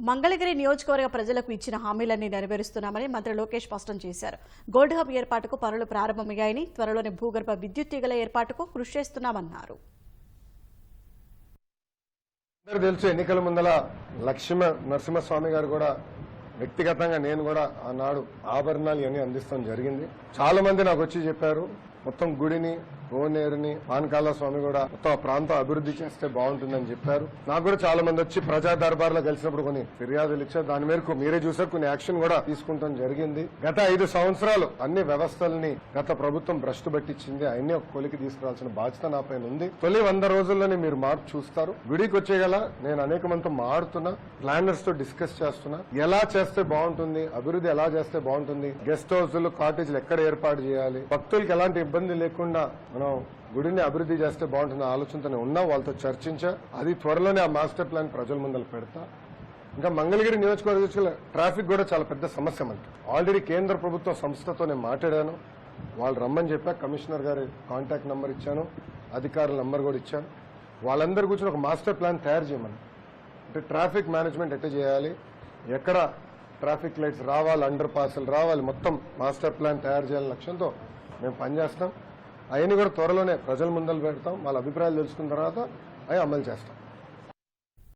మంగళగిరి నియోజకవర్గ ప్రజలకు ఇచ్చిన హామీలన్నీ నెరవేరుస్తున్నామని మంత్రి లోకేష్ స్పష్టం చేశారు. గోల్డ్ హబ్ ఏర్పాటుకు పనులు ప్రారంభమయ్యాయని త్వరలోనే భూగర్భ విద్యుత్ తీగల ఏర్పాటుకు కృషి చేస్తున్నామన్నారు. అందరూ తెలుసు ఎన్నికల ముందల లక్ష్మ నరసింహస్వామి గారు కూడా వ్యక్తిగతంగా నేను కూడా ఆనాడు ఆభరణాలు ఇవన్నీ అందిస్తాం జరిగింది. చాలా మంది నాకు వచ్చి చెప్పారు మొత్తం గుడిని కోనేరుని పానకాల స్వామి కూడా మొత్తం ఆ ప్రాంతం అభివృద్ధి చేస్తే బాగుంటుందని చెప్పారు. నాకు కూడా చాలా మంది వచ్చి ప్రజా దర్బార్లో కలిసినప్పుడు కొన్ని ఫిర్యాదులు ఇచ్చారు. దాని మేరకు మీరే చూసారు కొన్ని యాక్షన్ కూడా తీసుకుంటాం జరిగింది. గత ఐదు సంవత్సరాలు అన్ని వ్యవస్థల్ని గత ప్రభుత్వం భ్రష్టు పట్టించింది. అన్ని ఒక కొలికి తీసుకురావాల్సిన బాధ్యత నా పైన ఉంది. తొలి వంద రోజుల్లోనే మీరు మార్పు చూస్తారు. గుడికి వచ్చేగల నేను అనేక మందితో మాడుతున్నా ప్లానర్స్తో డిస్కస్ చేస్తున్నా. ఎలా చేస్తే బాగుంటుంది అభివృద్ధి ఎలా చేస్తే బాగుంటుంది గెస్ట్ హౌస్లు కాటేజీలు ఎక్కడ ఏర్పాటు చేయాలి భక్తులకి ఎలాంటి ఇబ్బంది లేకుండా మనం గుడిని అభివృద్ధి చేస్తే బాగుంటుంది ఆలోచనతోనే ఉన్నా వాళ్ళతో చర్చించా. అది త్వరలోనే ఆ మాస్టర్ ప్లాన్ ప్రజల ముందర పెడతా. ఇంకా మంగళగిరి నియోజకవర్గ ట్రాఫిక్ కూడా చాలా పెద్ద సమస్య మనకి. ఆల్రెడీ కేంద్ర ప్రభుత్వ సంస్థతో నేను మాట్లాడాను. వాళ్ళు రమ్మని చెప్పా కమిషనర్ గారి కాంటాక్ట్ నెంబర్ ఇచ్చాను అధికారుల నెంబర్ కూడా ఇచ్చాను. వాళ్ళందరి కూర్చొని ఒక మాస్టర్ ప్లాన్ తయారు చేయమని. అంటే ట్రాఫిక్ మేనేజ్మెంట్ ఎట్లా చేయాలి? ఎక్కడ ట్రాఫిక్ లైట్స్ రావాలి అండర్ పాస్లు రావాలి మొత్తం మాస్టర్ ప్లాన్ తయారు చేయాలని లక్ష్యంతో మేము పనిచేస్తాం. అవన్నీ కూడా త్వరలోనే ప్రజల ముందలు పెడతాం. వాళ్ళ అభిప్రాయాలు తెలుసుకున్న తర్వాత అవి అమలు చేస్తాం.